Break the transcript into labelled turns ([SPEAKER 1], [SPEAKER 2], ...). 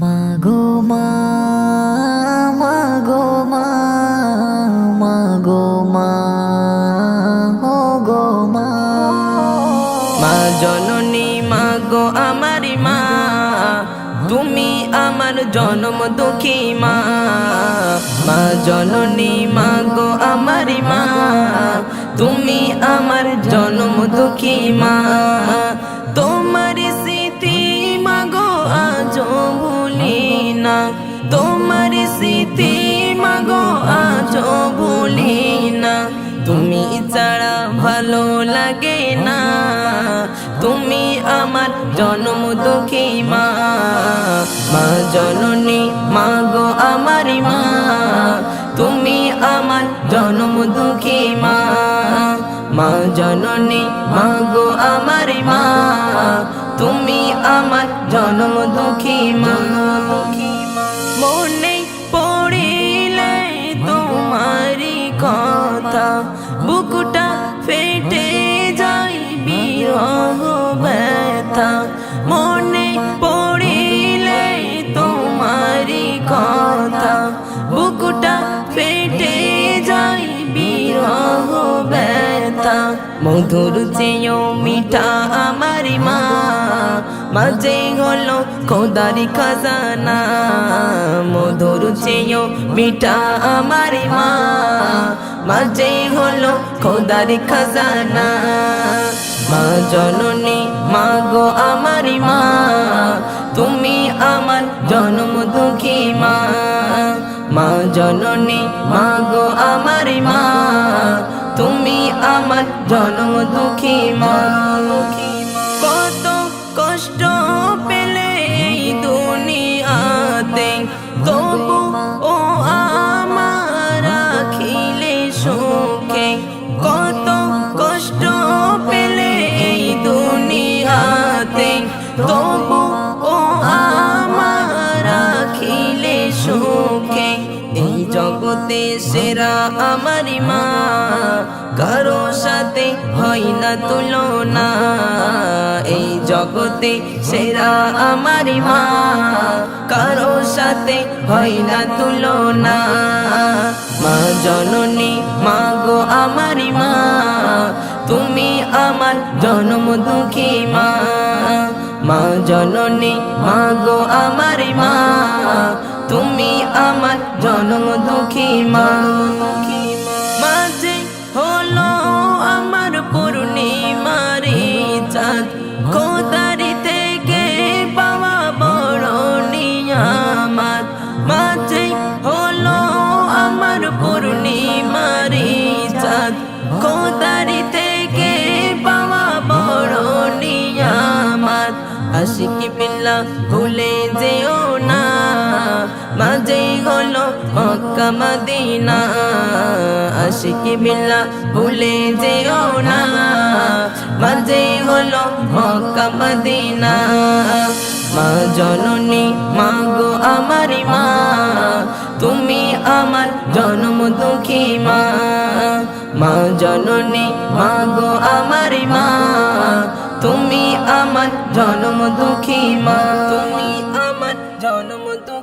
[SPEAKER 1] মাগো মা মাগো মা মাগো মা গো মা।
[SPEAKER 2] জননী মা গো আমারি মা, তুমি আমার জনম দুঃখী মা। মা জননী মা গো আমারি মা, তুমি আমার জনম দুঃখী মা। তোমার তোমার স্মৃতি মা আজ ভুলি না। তুমি ছাড়া ভালো লাগে না। তুমি আমার জন্ম দুঃখী মা। মা জননী, মা গো আমারি মা। তুমি আমার জন্ম দুঃখী মা। মা জননী, মা গো আমারি মা। তুমি আমার জন্ম দুঃখী মা। ফেটে যাই বিরহ ব্যথা। মনে পড়িলে তোমারি কথা। বুকুটা ফেটে যাই বিরহ ব্যথা। মধুর চেয়েও মিঠা আমারি মা। মাঝে হলো খোদারি খাজানা, মধুর চেয়েও মিঠা আমারি মা। মাঝে হলো খোদারি খাজানা, মা জননী, মা গো আমারি মা। তুমি আমার জন্ম দুঃখী মা। মা জননী, মা গো আমারি মা। তুমি আমার জন্ম দুঃখী মা। তবু ও আমার আখিলে সুখে কত কষ্ট পেলে এই দুনিয়াতে? তবু ও আমার আখিলে সুখে এই জগতে সেরা আমারি মা। কারও সাথে হয় না তুলনা, এই জগতে সেরা আমারি মা। সাথে হয় না তুলনা। মা জননী, মা গো আমারি মা। তুমি আমার জনম দুঃখী মা। মা জননী, মা গো আমারি মা। তুমি আমার জনম দুঃখী মা। আশিকি বিল্লা ভুলে যেও না। মাঝেই হলো মক্কা, মদিনা। আশিকি বিল্লা ভুলে যেও না। মাঝেই হলো মক্কা, মদিনা। মা জননী, মা আমারি মা। তুমি আমার জন্ম দুঃখী মা। মা জননী, মা গো আমার মা। তুমি আমার জন্ম দুঃখী মা। তুমি আমার জন্ম দুঃখী